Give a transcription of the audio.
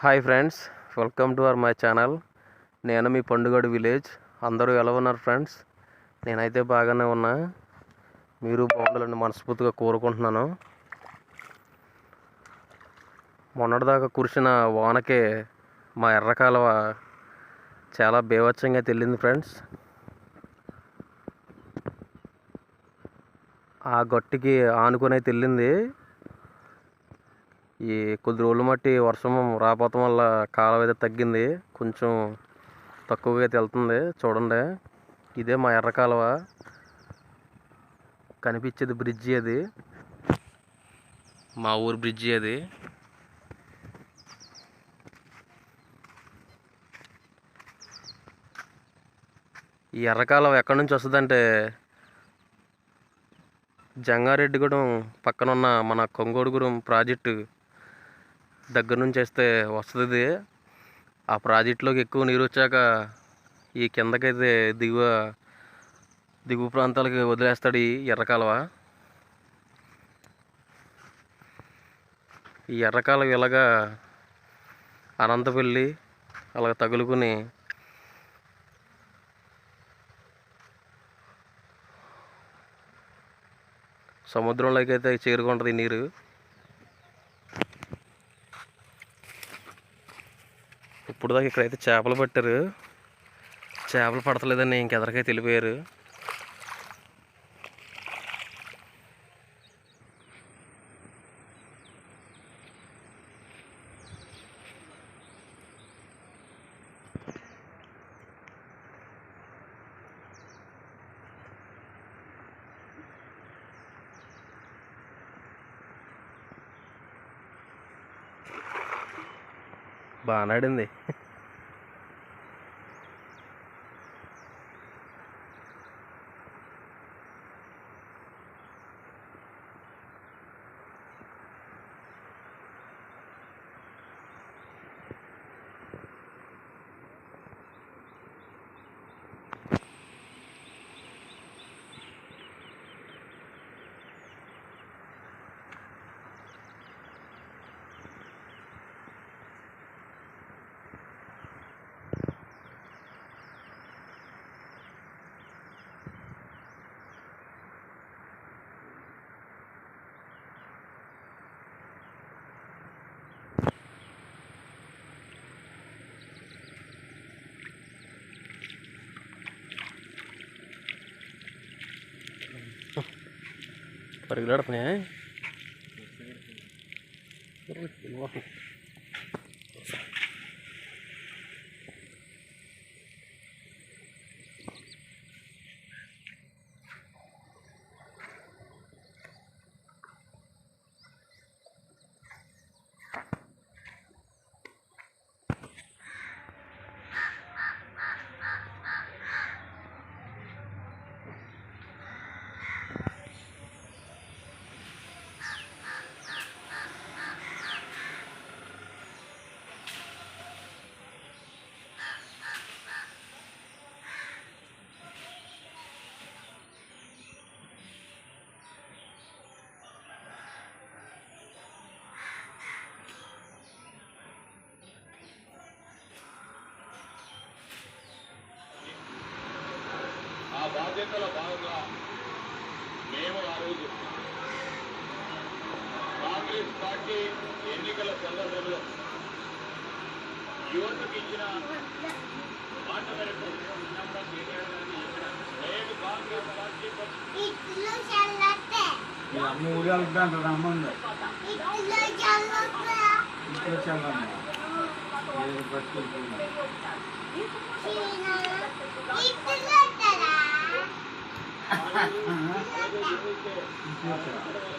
Hi friends welcome to our my channel. నేను మీ పండుగడు village. అందరూ ఎలా ఉన్నారు ఫ్రెండ్స్? నేనైతే బాగానే ఉన్నా. మీరు బాగుండాలని మనస్ఫూర్తిగా కోరుకుంటున్నాను. మొన్నటిదాకా కురిసిన వానకే మా ఎర్రకాలవ చాలా బేవచ్చంగా తెల్లింది ఫ్రెండ్స్. ఆ గట్టికి ఆనుకునే తెల్లింది. ఈ కొద్ది రోజులు మట్టి వర్షం రాపోవటం వల్ల కాలం అయితే తగ్గింది. కొంచెం తక్కువగా అయితే వెళ్తుంది. చూడండి. ఇదే మా ఎర్ర కాలువ. కనిపించేది బ్రిడ్జి అది. మా ఊరు బ్రిడ్జి అది. ఈ ఎర్రకాలం ఎక్కడి నుంచి వస్తుందంటే జంగారెడ్డిగూడెం పక్కన ఉన్న మన కొంగోడుగూడెం ప్రాజెక్టు దగ్గర నుంచి వేస్తే వస్తుంది. ఆ ప్రాజెక్టులోకి ఎక్కువ నీరు వచ్చాక ఈ కిందకైతే దిగువ దిగువ ప్రాంతాలకి వదిలేస్తాడు ఈ ఎర్రకాలువ ఈ ఎర్రకాలువ ఇలాగా అనంతపల్లి అలాగ తగులుకుని సముద్రంలోకి అయితే చేరుకుంటుంది నీరు. ఇప్పుడు దాకా ఇక్కడైతే చేపలు పట్టారు. చేపలు పడతలేదని ఇంకెదరికైతే వెళ్ళిపోయారు బాగా నాడింది. pergelar punya ya. బాధ్యతల భాగంగా మేము ఆ రోజు కాంగ్రెస్ పార్టీ ఎన్నికల సందర్భంలో యువతకు ఇచ్చిన మాట మేరకు నేను కాంగ్రెస్ పార్టీ అమ్మ ఊరేళ్ళకి అంట రమ్మంది. ఇంట్లో చల్లమ్మ Gracias.